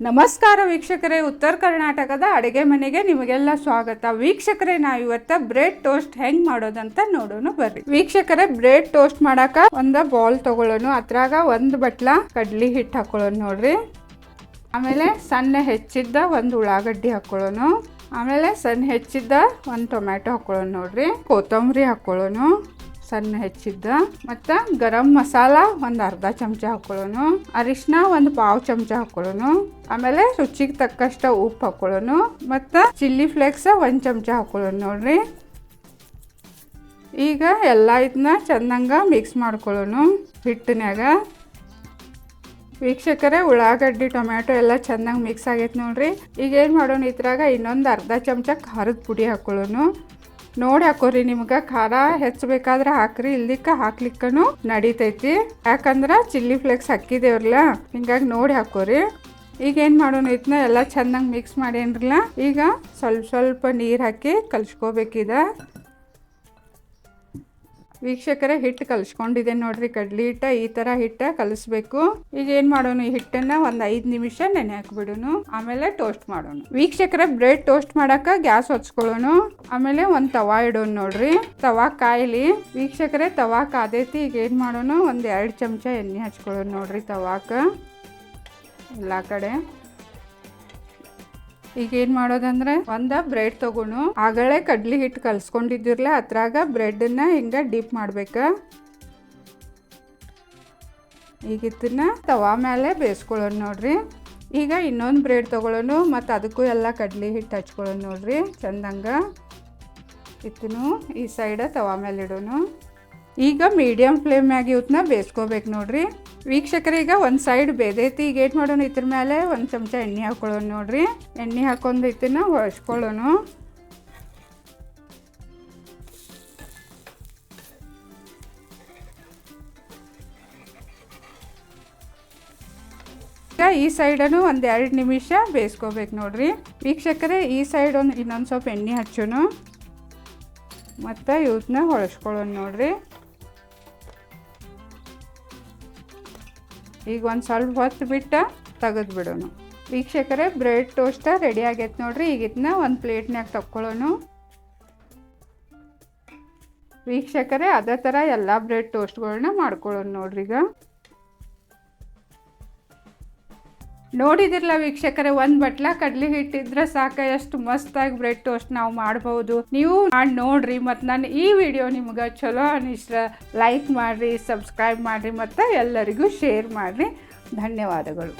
ನಮಸ್ಕಾರ ವೀಕ್ಷಕರೇ, ಉತ್ತರ ಕರ್ನಾಟಕದ ಅಡುಗೆ ಮನೆಗೆ ನಿಮಗೆಲ್ಲ ಸ್ವಾಗತ. ವೀಕ್ಷಕರೇ, ನಾವು ಇವತ್ತ ಬ್ರೆಡ್ ಟೋಸ್ಟ್ ಹೆಂಗ್ ಮಾಡೋದಂತ ನೋಡೋಣ ಬರ್ರಿ. ವೀಕ್ಷಕರೇ, ಬ್ರೆಡ್ ಟೋಸ್ಟ್ ಮಾಡಾಕ ಒಂದ ಬೌಲ್ ತಗೊಳ್ಳೋಣ ಅದ್ರಾಗ ಒಂದ್ ಬಟ್ಲ ಕಡ್ಲಿ ಹಿಟ್ಟು ಹಾಕೊಳ್ಳೋಣ ನೋಡ್ರಿ. ಆಮೇಲೆ ಸಣ್ಣ ಹೆಚ್ಚಿದ್ದ ಒಂದು ಉಳ್ಳಾಗಡ್ಡಿ ಹಾಕೊಳ್ಳೋಣ ಆಮೇಲೆ ಸಣ್ಣ ಹೆಚ್ಚಿದ್ದ ಒಂದು ಟೊಮ್ಯಾಟೊ ಹಾಕೊಳ್ಳೋಣ ನೋಡ್ರಿ. ಕೊತ್ತಂಬರಿ ಹಾಕೊಳ್ಳೋಣ ಸಣ್ಣ ಹೆಚ್ಚಿದ್ದ ಮತ್ತು ಗರಂ ಮಸಾಲ ಒಂದು ಅರ್ಧ ಚಮಚ ಹಾಕೊಳ್ಳೋನು. ಅರಿಶಿನ ಒಂದು ಪಾವು ಚಮಚ ಹಾಕೊಳ್ಳೋನು. ಆಮೇಲೆ ರುಚಿಗೆ ತಕ್ಕಷ್ಟ ಉಪ್ಪು ಹಾಕೊಳ್ಳೋನು. ಮತ್ತು ಚಿಲ್ಲಿ ಫ್ಲೇಕ್ಸ್ ಒಂದು ಚಮಚ ಹಾಕೊಳ್ಳೋನು ನೋಡ್ರಿ. ಈಗ ಎಲ್ಲ ಇದನ್ನ ಚೆಂದಂಗ ಮಿಕ್ಸ್ ಮಾಡ್ಕೊಳ್ಳೋನು ಹಿಟ್ಟಿನಾಗ ವೀಕ್ಷಕರೇ, ಉಳ್ಳಾಗಡ್ಡಿ, ಟೊಮ್ಯಾಟೊ ಎಲ್ಲ ಚೆನ್ನಾಗಿ ಮಿಕ್ಸ್ ಆಗೈತೆ ನೋಡ್ರಿ. ಈಗ ಏನು ಮಾಡೋಣ, ಇದ್ರಾಗ ಇನ್ನೊಂದು ಅರ್ಧ ಚಮಚ ಖಾರದ ಪುಡಿ ಹಾಕೊಳ್ಳೋಣ ನೋಡಿ ಹಾಕೋರಿ, ನಿಮ್ಗೆ ಖಾರ ಹೆಚ್ಚಬೇಕಾದ್ರೆ ಹಾಕ್ರಿ, ಇಲ್ದಿಕ್ಕ ಹಾಕ್ಲಿಕ್ಕನು ನಡಿತೈತಿ. ಯಾಕಂದ್ರೆ ಚಿಲ್ಲಿ ಫ್ಲೇಕ್ಸ್ ಹಾಕಿದೇವ್ರಲ್ಲ, ಹಿಂಗಾಗಿ ನೋಡಿ ಹಾಕೋರಿ. ಈಗ ಏನು ಮಾಡೋಣ ಇದನ್ನ ಎಲ್ಲ ಚೆನ್ನಾಗಿ ಮಿಕ್ಸ್ ಮಾಡೇನ್ರಲ್ಲ, ಈಗ ಸ್ವಲ್ಪ ಸ್ವಲ್ಪ ನೀರು ಹಾಕಿ ಕಲ್ಸ್ಕೋಬೇಕಿದ. ವೀಕ್ಷಕರೇ ಹಿಟ್ಟು ಕಲಿಸ್ಕೊಂಡಿದೆ ನೋಡ್ರಿ. ಕಡ್ಲಿ ಹಿಟ್ಟ ಈ ಥರ ಹಿಟ್ಟ ಕಲಿಸ್ಬೇಕು. ಈಗ ಏನು ಮಾಡೋಣ ಈ ಹಿಟ್ಟನ್ನ ಒಂದು ಐದು ನಿಮಿಷ ನೆನೆ ಹಾಕ್ಬಿಡೋಣ ಆಮೇಲೆ ಟೋಸ್ಟ್ ಮಾಡೋಣ ವೀಕ್ಷಕರೇ, ಬ್ರೆಡ್ ಟೋಸ್ಟ್ ಮಾಡಕ್ಕೆ ಗ್ಯಾಸ್ ಹೊಚ್ಕೊಳ್ಳೋಣ ಆಮೇಲೆ ಒಂದು ತವಾ ಇಡೋಣ ನೋಡ್ರಿ. ತವಾ ಕಾಯ್ಲಿ. ವೀಕ್ಷಕರೇ, ತವಾ ಕಾದೈತಿ. ಈಗ ಏನು ಮಾಡೋಣ ಒಂದು ಎರಡು ಚಮಚ ಎಣ್ಣೆ ಹಚ್ಕೊಳ್ಳೋಣ ನೋಡ್ರಿ ತವಾಕ. ಎಲ್ಲ ಕಡೆ. ಈಗ ಏನು ಮಾಡೋದಂದ್ರೆ, ಒಂದ ಬ್ರೆಡ್ ತಗೊಂಡು ಆಗಲೇ ಕಡ್ಲಿ ಹಿಟ್ಟು ಕಲ್ಸ್ಕೊಂಡಿದ್ದಿರ್ಲ, ಅದ್ರಾಗ ಬ್ರೆಡ್ನ ಹಿಂಗ ಡಿಪ್ ಮಾಡ್ಬೇಕ. ಈಗ ಇದನ್ನ ತವಾ ಮೇಲೆ ಬೇಯಿಸ್ಕೊಳ್ಳೋಣ ನೋಡ್ರಿ. ಈಗ ಇನ್ನೊಂದು ಬ್ರೆಡ್ ತಗೊಳ್ಳೋಣ ಮತ್ತು ಅದಕ್ಕೂ ಎಲ್ಲ ಕಡ್ಲಿ ಹಿಟ್ಟು ಹಚ್ಕೊಳ್ಳೋಣ ನೋಡ್ರಿ, ಚಂದಂಗ. ಇತ್ತನು ಈ ಸೈಡ ತವಾ ಮೇಲೆ ಇಡೋಣ ಈಗ ಮೀಡಿಯಮ್ ಫ್ಲೇಮ್ ಆಗಿ ಇವತ್ತನ್ನ ಬೇಯಿಸ್ಕೋಬೇಕು ನೋಡ್ರಿ. ವೀಕ್ಷಕರೀಗ ಒಂದು ಸೈಡ್ ಬೇದೈತಿ ಈಗ ಏಟ್ ಮಾಡೋಣ, ಇದ್ರ ಮೇಲೆ ಒಂದು ಚಮಚ ಎಣ್ಣೆ ಹಾಕೊಳ್ಳೋಣ ನೋಡ್ರಿ. ಎಣ್ಣೆ ಹಾಕೊಂಡು ಇದನ್ನ ಒರೆಸ್ಕೊಳ್ಳೋಣ. ಈಗ ಈ ಸೈಡನು ಒಂದು ಎರಡು ನಿಮಿಷ ಬೇಯಿಸ್ಕೋಬೇಕು ನೋಡ್ರಿ. ವೀಕ್ಷಕರೇ, ಈ ಸೈಡ್ ಒಂದು ಇನ್ನೊಂದು ಸ್ವಲ್ಪ ಎಣ್ಣೆ ಹಚ್ಚೋಣ. ಮತ್ತು ಇವತ್ತನ್ನ ಹೊಳಸ್ಕೊಳ್ಳೋಣ ನೋಡ್ರಿ. ಈಗ ಒಂದು ಸ್ವಲ್ಪ ಹೊತ್ತು ಬಿಟ್ಟು ತೆಗೆದು ಬಿಡೋಣ ವೀಕ್ಷಕರೇ, ಬ್ರೆಡ್ ಟೋಸ್ಟ ರೆಡಿ ಆಗೈತೆ ನೋಡ್ರಿ. ಈಗ ಇದನ್ನ ಒಂದು ಪ್ಲೇಟ್ನಾಗ ತಕ್ಕೊಳ್ಳೋಣ ವೀಕ್ಷಕರೇ, ಅದೇ ಥರ ಎಲ್ಲ ಬ್ರೆಡ್ ಟೋಸ್ಟ್ಗಳನ್ನ ಮಾಡ್ಕೊಳ್ಳೋಣ ನೋಡ್ರಿ ಈಗ. ನೋಡಿದಿರಲ್ಲ ವೀಕ್ಷಕರೇ, ಒಂದು ಬಟ್ಲ ಕಡ್ಲಿ ಹಿಟ್ಟಿದ್ರೆ ಸಾಕ, ಎಷ್ಟು ಮಸ್ತಾಗಿ ಬ್ರೆಡ್ ಟೋಸ್ಟ್ ನಾವು ಮಾಡಬಹುದು ನೀವು ಮಾಡಿ ನೋಡ್ರಿ ಮತ್ತು ನಾನು ಈ ವಿಡಿಯೋ ನಿಮ್ಗೆ ಚಲೋ ಅನಿಸ್ರ ಲೈಕ್ ಮಾಡಿರಿ, ಸಬ್ಸ್ಕ್ರೈಬ್ ಮಾಡಿರಿ, ಮತ್ತು ಎಲ್ಲರಿಗೂ ಶೇರ್ ಮಾಡಿರಿ. ಧನ್ಯವಾದಗಳು.